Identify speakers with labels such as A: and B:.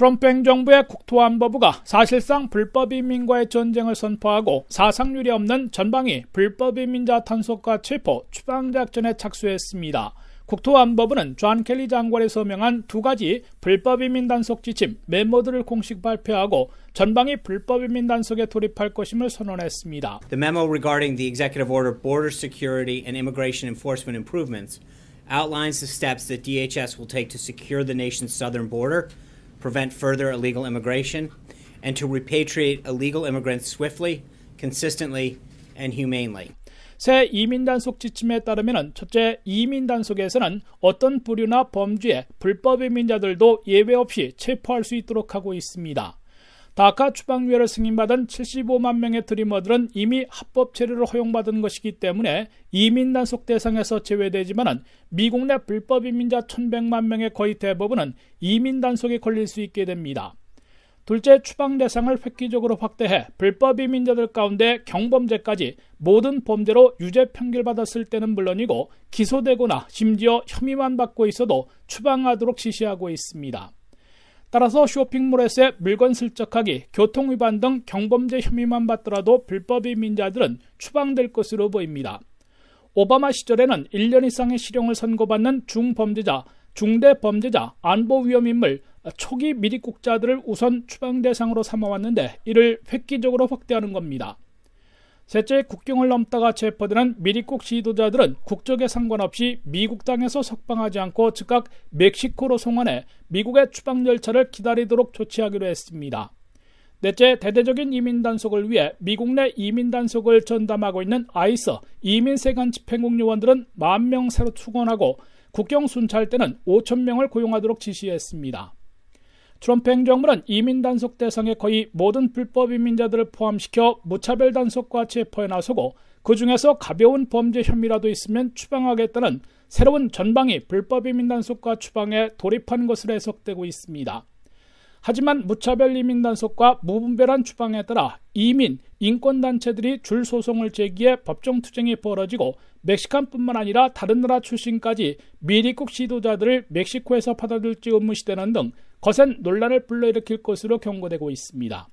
A: 트럼프 행정부의 국토안보부가 사실상 불법 이민과의 전쟁을 선포하고 사상률이 없는 전방위 불법 이민자 단속과 체포, 추방작전에 착수했습니다. 국토안보부는 존 켈리 장관이 서명한 두 가지 불법 이민 단속 지침 메모들을 공식 발표하고 전방위 불법 이민 단속에 돌입할 것임을 선언했습니다.
B: The memo regarding the executive order Border Security and Immigration Enforcement Improvements outlines the steps that DHS will take to secure the nation's southern border, prevent further illegal immigration, and to repatriate illegal immigrants swiftly, consistently, and humanely.
A: 새 이민 단속 지침에 따르면 첫째 이민 단속에서는 어떤 부류나 범죄, 불법 이민자들도 예외 없이 체포할 수 있도록 하고 있습니다. 다카 추방유예를 승인받은 75만 명의 드리머들은 이미 합법 체류를 허용받은 것이기 때문에 이민 단속 대상에서 제외되지만 미국 내 불법 이민자 1,100만 명의 거의 대부분은 이민 단속에 걸릴 수 있게 됩니다. 둘째, 추방 대상을 획기적으로 확대해 불법 이민자들 가운데 경범죄까지 모든 범죄로 유죄 판결 받았을 때는 물론이고 기소되거나 심지어 혐의만 받고 있어도 추방하도록 지시하고 있습니다. 따라서 쇼핑몰에서의 물건 슬쩍하기, 교통위반 등 경범죄 혐의만 받더라도 불법 이민자들은 추방될 것으로 보입니다. 오바마 시절에는 1년 이상의 실형을 선고받는 중범죄자, 중대 범죄자, 안보 위험 인물, 초기 미립국자들을 우선 추방 대상으로 삼아왔는데 이를 획기적으로 확대하는 겁니다. 셋째, 국경을 넘다가 체포되는 미립국 지도자들은 국적에 상관없이 미국 땅에서 석방하지 않고 즉각 멕시코로 송환해 미국의 추방 절차를 기다리도록 조치하기로 했습니다. 넷째, 대대적인 이민 단속을 위해 미국 내 이민 단속을 전담하고 있는 아이스 이민세관 집행국 요원들은 만 명 새로 추건하고 국경 순찰 때는 5천 명을 고용하도록 지시했습니다. 트럼프 행정부는 이민 단속 대상의 거의 모든 불법 이민자들을 포함시켜 무차별 단속과 체포에 나서고 그 중에서 가벼운 범죄 혐의라도 있으면 추방하겠다는 새로운 전방위 불법 이민 단속과 추방에 돌입한 것으로 해석되고 있습니다. 하지만 무차별 이민 단속과 무분별한 추방에 따라 이민, 인권단체들이 줄 소송을 제기해 법정 투쟁이 벌어지고 멕시칸뿐만 아니라 다른 나라 출신까지 미리국 지도자들을 멕시코에서 받아들일지 의무시되는 등 거센 논란을 불러일으킬 것으로 경고되고 있습니다.